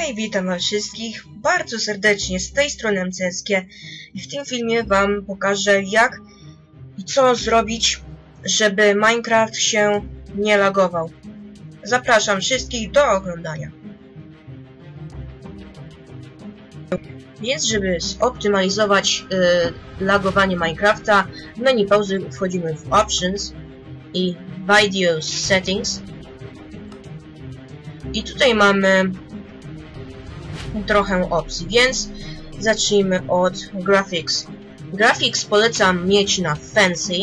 Hej, witam was wszystkich bardzo serdecznie z tej strony MCSG i w tym filmie wam pokażę jak i co zrobić, żeby Minecraft się nie lagował. Zapraszam wszystkich do oglądania. Więc żeby zoptymalizować y, lagowanie Minecrafta, w menu pauzy wchodzimy w Options i Video Settings i tutaj mamy trochę opcji, więc zacznijmy od Graphics. Graphics polecam mieć na Fancy.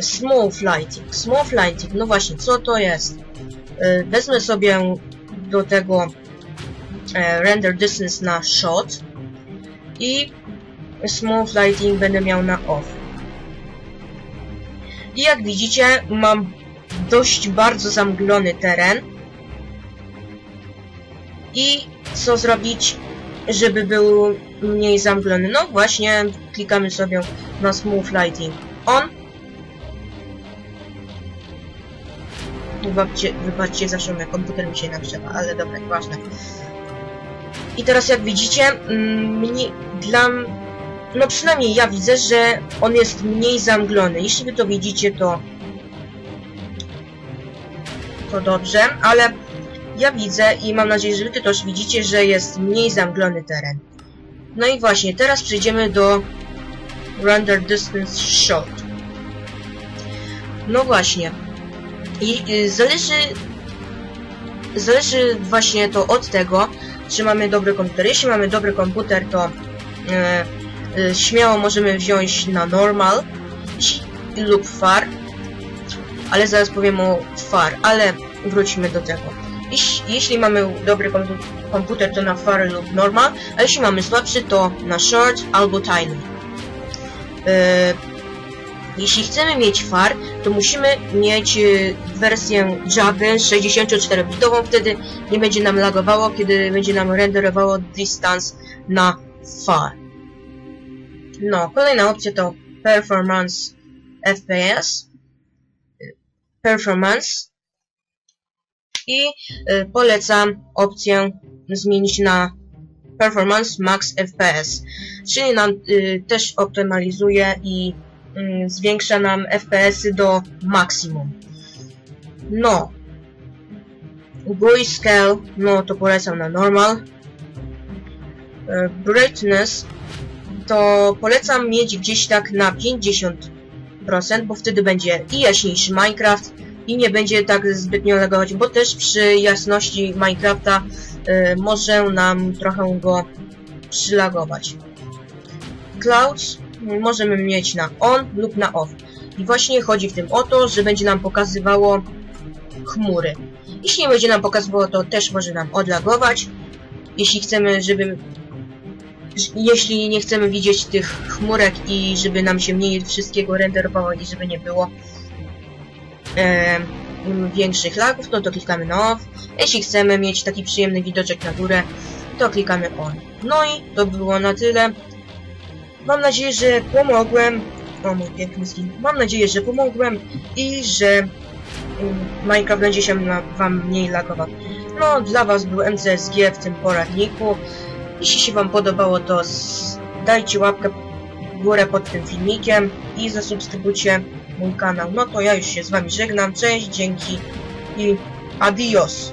Smooth Lighting. Smooth Lighting, no właśnie, co to jest? E, wezmę sobie do tego e, Render Distance na Shot i Smooth Lighting będę miał na Off. I jak widzicie, mam dość bardzo zamglony teren. I co zrobić, żeby był mniej zamglony? No właśnie, klikamy sobie na Smooth Lighting On. Wybaczcie, wybaczcie za szumę, komputer mi się nagrzewa, ale dobra, ważne. I teraz jak widzicie, dla... No przynajmniej ja widzę, że on jest mniej zamglony. Jeśli wy to widzicie, to to dobrze, ale ja widzę i mam nadzieję, że wy też widzicie, że jest mniej zamglony teren. No i właśnie, teraz przejdziemy do Render Distance Shot. No właśnie. I y, zależy zależy właśnie to od tego, czy mamy dobry komputer. Jeśli mamy dobry komputer, to y, y, śmiało możemy wziąć na normal lub far, ale zaraz powiem o far, ale wrócimy do tego. Jeśli, mamy dobry komputer, to na far lub normal, a jeśli mamy słabszy, to na short albo tiny. Yy, jeśli chcemy mieć far, to musimy mieć yy, wersję Java 64-bitową, wtedy nie będzie nam lagowało, kiedy będzie nam renderowało distance na far. No, kolejna opcja to Performance FPS performance i y, polecam opcję zmienić na performance max fps czyli nam y, też optymalizuje i y, zwiększa nam fps do maksimum. No. Grayscale no to polecam na normal. Y, brightness to polecam mieć gdzieś tak na 50 bo wtedy będzie i jaśniejszy Minecraft i nie będzie tak zbytnio lagować, bo też przy jasności Minecrafta y, może nam trochę go przylagować. Clouds możemy mieć na on lub na off. I właśnie chodzi w tym o to, że będzie nam pokazywało chmury. Jeśli nie będzie nam pokazywało, to też może nam odlagować. Jeśli chcemy, żeby jeśli nie chcemy widzieć tych chmurek i żeby nam się mniej wszystkiego renderowało i żeby nie było e, większych lagów, no to klikamy na off. Jeśli chcemy mieć taki przyjemny widoczek na górę, to klikamy on. No i to było na tyle. Mam nadzieję, że pomogłem. O mój piękny skin. Mam nadzieję, że pomogłem i że Minecraft będzie się wam mniej lagował. No, dla was był MCSG w tym poradniku. Jeśli się Wam podobało, to dajcie łapkę w górę pod tym filmikiem i zasubskrybujcie mój kanał. No to ja już się z Wami żegnam. Cześć, dzięki i adios.